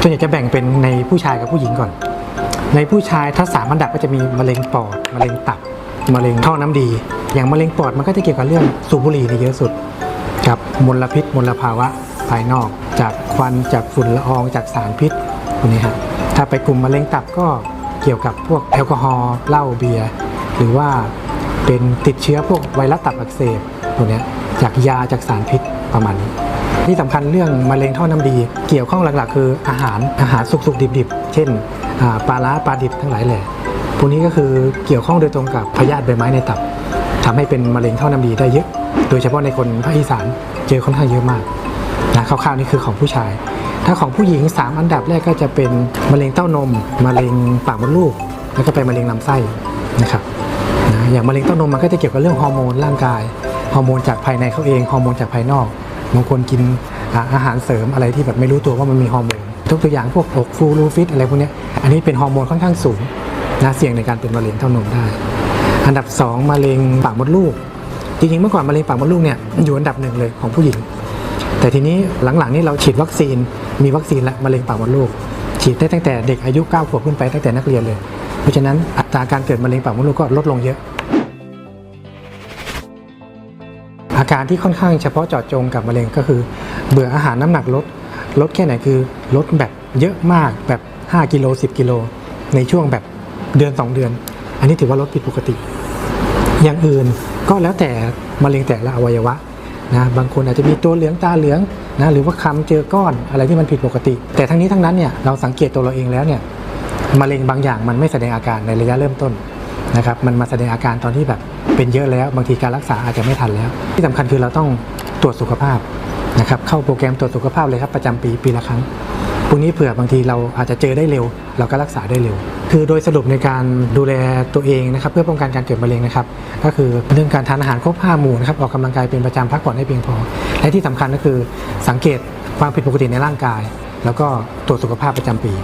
ส่วนใหญ่จะแบ่งเป็นในผู้ชายกับผู้หญิงก่อน ในผู้ชายถ้าสามอันดับก็จะมีมะเร็งปอดมะเร็งตับมะเร็งท่อน้ำดี อย่างมะเร็งปอดมันก็จะเกี่ยวกับเรื่องสูบบุหรี่เนี่ยเยอะสุดกับมลพิษมลภาวะภายนอก จากควันจากฝุ่นละอองจากสารพิษพวกนี้ครับถ้าไปกลุ่มมะเร็งตับก็เกี่ยวกับพวกแอลกอฮอล์เหล้าเบียร์หรือว่าเป็นติดเชื้อพวกไวรัสตับอักเสบพวกนี้จากยาจากสารพิษประมาณนี้ ที่สำคัญเรื่องมะเร็งท่อน้ำดี เกี่ยวข้องหลักๆ คืออาหารอาหารสุกๆดิบๆ เช่นปลาล้าปลาดิบทั้งหลายแหละพวกนี้ก็คือเกี่ยวข้องโดยตรงกับพยาธิใบไม้ในตับทำให้เป็นมะเร็งท่อน้ำดีได้เยอะ โดยเฉพาะในคนภาคอีสานเจอค่อนข้างเยอะมากนะคร่าวๆนี่คือของผู้ชาย ถ้าของผู้หญิง 3 อันดับแรกก็จะเป็นมะเร็งเต้านมมะเร็งปากมดลูก แล้วก็ไปมะเร็งลำไส้นะครับนะอย่างมะเร็งเต้านมมันก็จะเกี่ยวกับเรื่องฮอร์โมนร่างกายฮอร์โมนจากภายในเขาเองฮอร์โมนจากภายนอก บางคนกินอาหารเสริมอะไรที่แบบไม่รู้ตัวว่ามันมีฮอร์โมนทุกตัวอย่างพวกอกฟูรูฟิตอะไรพวกนี้อันนี้เป็นฮอร์โมนค่อนข้างสูงนะเสี่ยงในการเป็นมะเร็งเต้านมได้ อันดับ 2มะเร็งปากมดลูก จริงๆเมื่อก่อนมะเร็งปากมดลูกเนี่ยอยู่อันดับหนึ่งเลยของผู้หญิง แต่ทีนี้หลังๆนี่เราฉีดวัคซีน มีวัคซีนละมะเร็งปากมดลูก ฉีดได้ตั้งแต่เด็กอายุ9ขวบขึ้นไปตั้งแต่นักเรียนเลย เพราะฉะนั้นอัตราการเกิดมะเร็งปากมดลูกก็ลดลงเยอะ อาการที่ค่อนข้างเฉพาะเจาะจงกับมะเร็งก็คือ เบื่ออาหารน้ำหนักลด ลดแค่ไหนคือลดแบบเยอะมากแบบ 5 กิโล 10 กิโล ในช่วงแบบเดือน 2 เดือน อันนี้ถือว่าลดผิดปกติ อย่างอื่นก็แล้วแต่มะเร็งแต่ละอวัยวะนะบางคนอาจจะมีตัวเหลืองตาเหลืองนะหรือว่าคำเจอก้อนอะไรที่มันผิดปกติ แต่ทั้งนี้ทั้งนั้นเนี่ยเราสังเกตตัวเราเองแล้วเนี่ยมะเร็งบางอย่างมันไม่แสดงอาการในระยะเริ่มต้น นะครับมันมาแสดงอาการตอนที่แบบเป็นเยอะแล้ว บางทีการรักษาอาจจะไม่ทันแล้ว ที่สำคัญคือเราต้องตรวจสุขภาพนะครับเข้าโปรแกรมตรวจสุขภาพเลยครับประจำปีปีละครั้งพวกนี้เผื่อบางทีเราอาจจะเจอได้เร็ว เราก็รักษาได้เร็ว คือโดยสรุปในการดูแลตัวเองนะครับเพื่อป้องกันการเกิดมะเร็งนะครับก็คือเรื่องการทานอาหารครบห้าหมู่นะครับออกกำลังกายเป็นประจำพักผ่อนให้เพียงพอ และที่สำคัญก็คือสังเกตความผิดปกติในร่างกาย แล้วก็ตรวจสุขภาพประจำปี